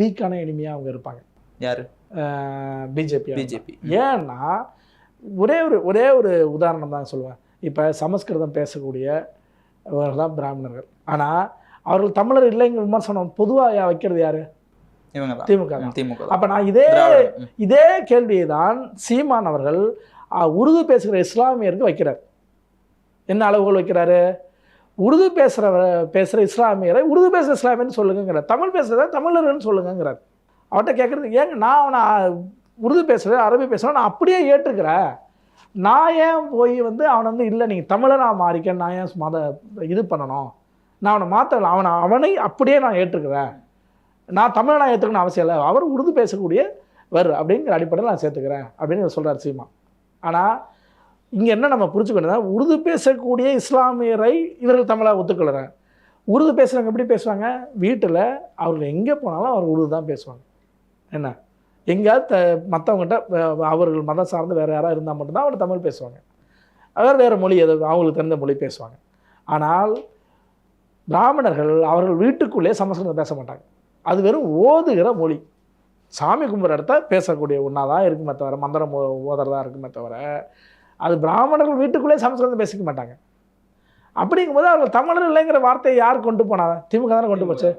வீக்கான எனிமையாக அவங்க இருப்பாங்க. யாரு? பிஜேபி பிஜேபி ஏன்னா ஒரே ஒரு ஒரே ஒரு உதாரணம் தான் சொல்லுவேன். இப்போ சமஸ்கிருதம் பேசக்கூடியவர்கள் தான் பிராமணர்கள். ஆனால் அவர்கள் தமிழர் இல்லைங்கிற விமர்சனம் பொதுவாக வைக்கிறது யாரு? திமுக திமுக. அப்போ நான் இதே. இதே கேள்வியை தான் சீமான் அவர்கள் உருது பேசுகிற இஸ்லாமியருக்கு வைக்கிறார். என்ன அளவுகள் வைக்கிறாரு? உருது பேசுகிற பேசுகிற இஸ்லாமியரை உருது பேசுகிற இஸ்லாமியர்னு சொல்லுங்கிறார் தமிழ் பேசுகிறத தமிழர்கள்னு சொல்லுங்கிறார் அவர்கிட்ட கேட்குறது ஏங்க நான் அவனை உருது பேசுகிறேன் அரபி பேசுகிறேன் நான் அப்படியே ஏற்றுக்கிறேன். நான் ஏன் போய் வந்து அவனை வந்து இல்லை நீங்கள் தமிழராக மாறிக்க நான் ஏன் மத இது பண்ணணும்? நான் அவனை மாற்றல அவனை அவனை அப்படியே நான் ஏற்றுக்கிறேன். நான் தமிழனா ஏற்றுக்கணும் அவசியம் இல்லை. அவர் உருது பேசக்கூடிய வர் அப்படிங்கிற அடிப்படையில் நான் சேர்த்துக்கிறேன். அப்படின்னு சொல்கிறார் சீமா. ஆனால் இங்கே என்ன நம்ம புரிஞ்சுக்கணும்னா உருது பேசக்கூடிய இஸ்லாமியரை இவர்கள் தமிழாக ஒத்துக்கொள்கிறேன் உருது பேசுகிறவங்க எப்படி பேசுவாங்க? வீட்டில் அவர்கள் எங்கே போனாலும் அவர் உருது தான் பேசுவாங்க. என்ன? எங்கேயாவது த மற்றவங்ககிட்ட அவர்கள் மதம் சார்ந்து வேறு யாராவது இருந்தால் மட்டும்தான் அவர் தமிழ் பேசுவாங்க. அவர் வேறு மொழி எது அவங்களுக்கு தெரிந்த மொழி பேசுவாங்க. ஆனால் பிராமணர்கள் அவர்கள் வீட்டுக்குள்ளே சமஸ்கிருதம் பேச மாட்டாங்க. அது வெறும் ஓதுகிற மொழி. சாமி கும்பிட்ற இடத்த பேசக்கூடிய ஒன்றா தான் இருக்குமே தவிர மந்திரம் ஓ- ஓதுறதா இருக்குமே தவிர அது பிராமணர்கள் வீட்டுக்குள்ளே சமஸ்கிருதம் பேசிக்க மாட்டாங்க. அப்படிங்கும்போது அவர்கள் தமிழர் இல்லைங்கிற வார்த்தையை யார் கொண்டு போனாங்க திமுக தானே கொண்டு போச்சு?